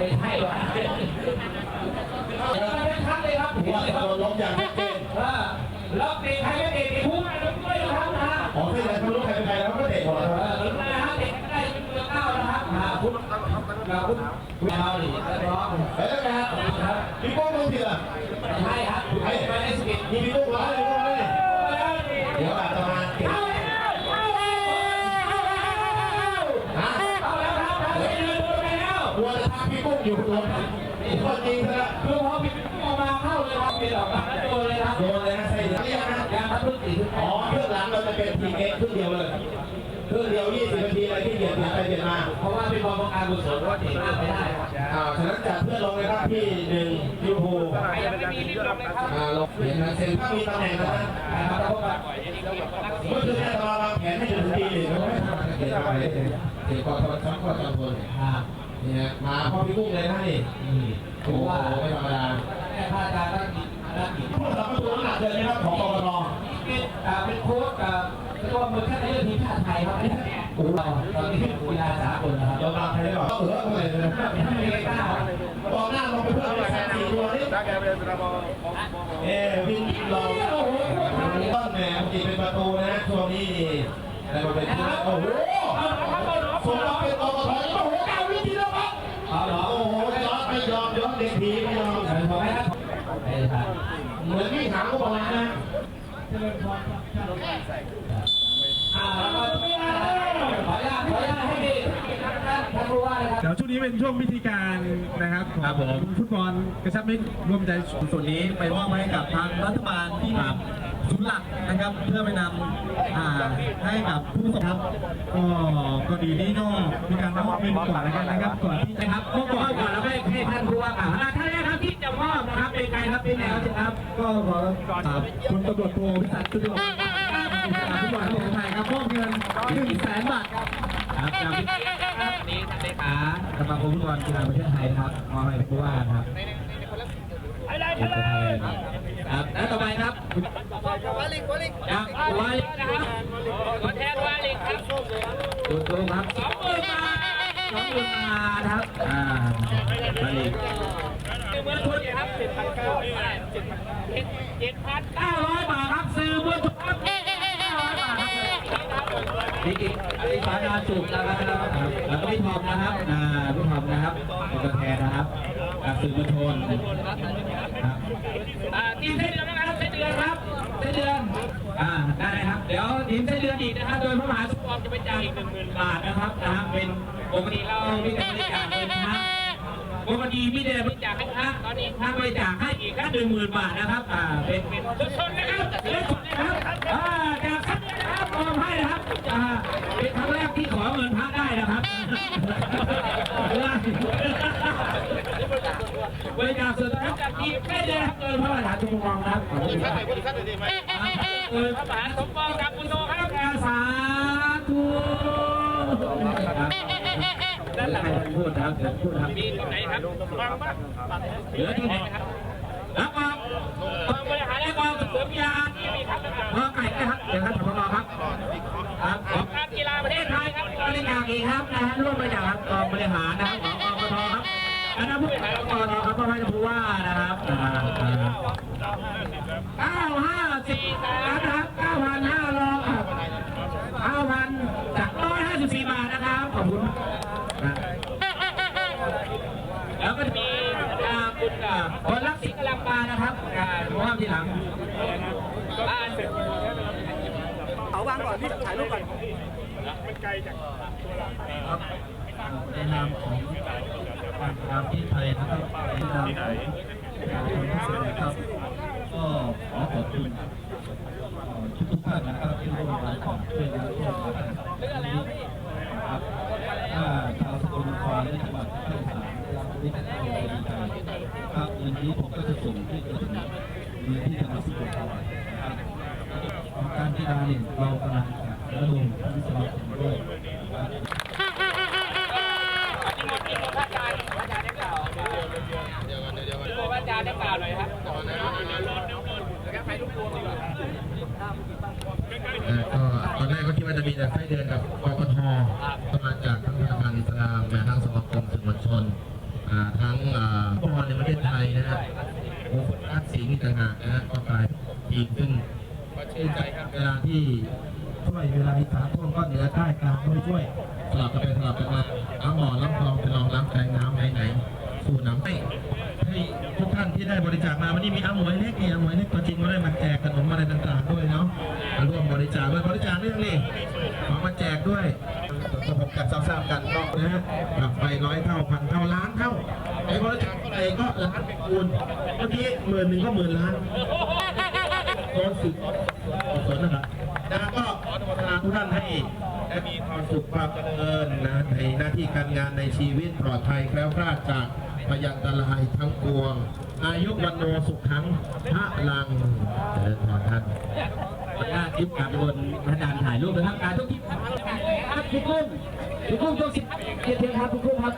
ไม่ใช่หรอกไม่ชัดเลยครับหัวโดนล้มอย่างชัดเจนแล้วเตะใครไม่เตะผู้ไม่ต้องด้วยนะครับนะอ๋อที่ไหนไม่รู้ใครเป็นใครแล้วก็เตะหมดเอแล้วอหรือไม่นะฮะเตะไม่ได้เป็นเบอร์เก้านะครับอ่าคุณอ่าคุณคุณเอาดิเรียบร้อยเฮ้ยแล้วไงครับพี่โป้งมือผิดอะใช่ครับคุณไม่ได้สกิดมีพี่โป้งร้ายเลย อยู่คนจริงซะแล้วคือพอปิดออกมาเข้าเลยครับปิดออกมาแล้วโดนเลยครับโดนเลยนะใช่เรียกนะยางพัดพึ่งตีขึ้นอ๋อเครื่องหลังเราจะเป็นทีเอ็กเครื่องเดียวเลยเครื่องเดียว20นาทีอะไรที่เปลี่ยนไปเปลี่ยนมา เพราะว่าเป็นกองการกุศลว่าเตะไม่ได้ครับอ่าฉะนั้นจัดเพื่อนลงเลยครับที่หนึ่งยูโฮูยังไม่มีรีบลงเลยครับอ่าลงเห็นนะเซ็นถ้ามีตำแหน่งนะนะครับพราะว่าเมื่อคืนนี่ยตารางวางแผนให้ถึงตีหนึ่งแล้วไม่ทำเสียไปเสียก่อนทำซ้ำก่อนทำคน นี่ยมาพ่อพี่กุ้งเลยนะนี่โอ้โหไม่ธรรมดาแม่พระอาจารย์ตั้งกิจตั้งกิจผู้สนับสนุนหนักเลยนะครับของกรกตเป็นโค้ชกับเรียกว่ามือแค่ในเรื่องทีมชาติไทยครับโอ้โหตอนนี้กีฬาสากลนะครับยอมรับใครได้บอกเหลืออทำไมเลยนะไม่ได้กล้าครับกองหน้าลงไปเพื่อนไปแค่สี่ตัวนี่เอ้วินลองต้นแหมจีเป็นประตูนะช่วงนี้อะไรมาเป็นตัวโอ้โหส่งเราเป็นกรกตโอ้โห เอาเหรอโอ้โหย้อไม่ยอมยอนเด็กผีไม่ยอมเห็นไหมครับไอ้ครับเหมือนพี่ถามก็บอกนะอ่าแล้วก็ขออนุญาตขออนุญาตให้ดีท่านผู้ว่านะครับเดี๋ยวช่วงนี้เป็นช่วงพิธีการนะครับครับผมฟุตบอลกระชับมิตรร่วมใจส่วนนี้ไปมอบให้กับทางรัฐบาลที่ นำศูนหลักนะครับเพื่อไปนำให้กับผู้ประสบภัยก็ก็ดีนี่ก็มีการมอบเงินก่อนนนะครับก่อนที่จะนะครับมอบก่อนก่อนแล้วให้ให้ท่านผู้ว่ากล่าวอ่าท่านแรกครับที่จะมอบนะครับเป็นใครครับเป็นแนวครับก็ขออ่าคุณตำรวจโทพิสันตุลย์ผู้บริหารของไทยครับมอบเงินหนึ่งแสนบาทครับจากพี่ครับนี้ท่านเลขาสมาคมฟุตบอลกีฬาประเทศไทยครับมอบให้ผู้ว่าครับ ครับแล้วต่อไปครับวาลิกวาลิกครับวาลิกนะครับตัวแทนวาลิกครับตัวตรงครับสองหมื่นบาทสองหมื่นบาทครับอ่าวาลิกเมื่อทุนครับเจ็ดพันเก้าเจ็ดพันเก้าร้อยบาทครับซื้อเมื่อทุนครับเก้าร้อยบาทครับนี่อีกอีกสายงานจุกนะครับแล้วก็พี่ทอมนะครับอ่าพี่ทอมนะครับเป็นตัวแทนนะครับจาก สื่อมวลชนครับทีมไส้เดือนนะครับไส้เดือนครับไส้เดือนอ่าได้ครับ เดี๋ยวทีมไส้เดือนอีกนะครับ โดยพระมหาสมปองจะไปจ่ายอีกหนึ่งหมื่นบาทนะครับนะฮะเป็นปกติเราไม่ได้บริจาคเลยนะฮะปกติไม่ได้บริจาคให้พระตอนนี้พระบริจาคให้อีกแค่หนึ่งหมื่นบาทนะครับอ่าเป็นเป็นสดๆนะครับสดๆนะครับอ่าจากท่านนะครับมอบให้นะครับอ่าเป็นครั้งแรกที่ขอเงินพระได้นะครับ บริจาคส่วนนะครับจากที่ไม่ได้รับเงินพระมหาสมปองนะครับขอบคุณครับเงินพระมหาสมปองจากคุณโตครับอาสาธุครับด้านหลังท่านพูดครับเดี๋ยวพูดครับมีตรงไหนครับเหลือที่ไหนครับ คณะผู้บริหารของกกทครับพ่อแม่ผู้ว่านะครับเก้าห้าสี่แสนะครับเก้าพันห้าร้อยเก้าพันจากร้อยห้าสิบสี่บาทนะครับขอบคุณแล้วก็จะมีคุณอ่าคนรักสิกำลังมานะครับอ่ามอที่หลังเอาวางก่อนพี่ถ่ายรูปก่อนครับ ในนามของการทางที่ไทยนะครับในนามของคนพิเศษนะครับ ก็ขอขอบคุณทุกทุกท่านนะครับที่ร่วมกันช่วยเหลือช่วยกันนี้ครับถ้าชาวสกลนครและจังหวัดภาคอีสานได้รับรู้แต่เราดีใจครับเงินนี้ผมก็จะส่งที่จะถึงมือที่จังหวัดสกลนครนะครับการกีฬาเนี่ยเรากำลังระดมผู้สมัครด้วยนะครับ ที่หมดที่หมดพระอาจารย์พระอาจารย์ได้กล่าวเดี๋ยวเดี๋ยวเดี๋ยวเดี๋ยวเดี๋ยวพระอาจารย์ได้กล่าวหน่อยครับก่อนนะแล้วใครทุกตัวดีกว่า เอ่อก็ ตอนแรกก็คิดว่าจะมีแต่ไส้เดือนกับกกทก็มาจากทั้งธนาคารอิสลามและทั้งสมาคมสื่อมวลชนอ่าอ่าฟุตบอลในประเทศไทยนะฮะโอ้คนรักสิงห์ต่างหากนะฮะก็กลายเป็นทีมซึ่งชื่นใจครับเวลาที่ช่วยเวลาอีสานท่วมก็เหนือใต้กลางก็ช่วยสลับกันไปสลับกันมาน้ำบ่อน้ำคลองเป็นรองน้ำใจน้ำไหนไหนสู่น้ำให้ให้ทุกท่านที่ ได้บริจาคมาวันนี้มีอาหมวยเล็กนี่อาหมวยเล็กตัวจริงมาได้มาแจกขนมอะไรต่างๆด้วยเนาะมาร่วมบริจาคด้วยบริจาคเรื่องนี้ของมาแจกด้วยประสบกันทราบๆกันก็นะฮะกลับไปร้อยเท่าพันเท่าล้านเท่าไอ้บริจาคอะไรก็ล้านคูณเมื่อกี้หมื่นหนึ่งก็หมื่นล้านโดนสึกสนนะครับนะก็ขออนุโมทนาทุกท่านให้ได้มีความสุขความเจริญนะในหน้าที่การงานในชีวิตปลอดภัยแคล้วคลาดจาก พยันตรายทั้งปวง อายุวันโนสุขขังพระลังเจริญพรท่านหน้าตทิปกับบนพระดานถ่ายรูปนะครับการทุกทิปครับทุกุ้งกุ้งต้องสิบเทียนครับทุกุ้งครับ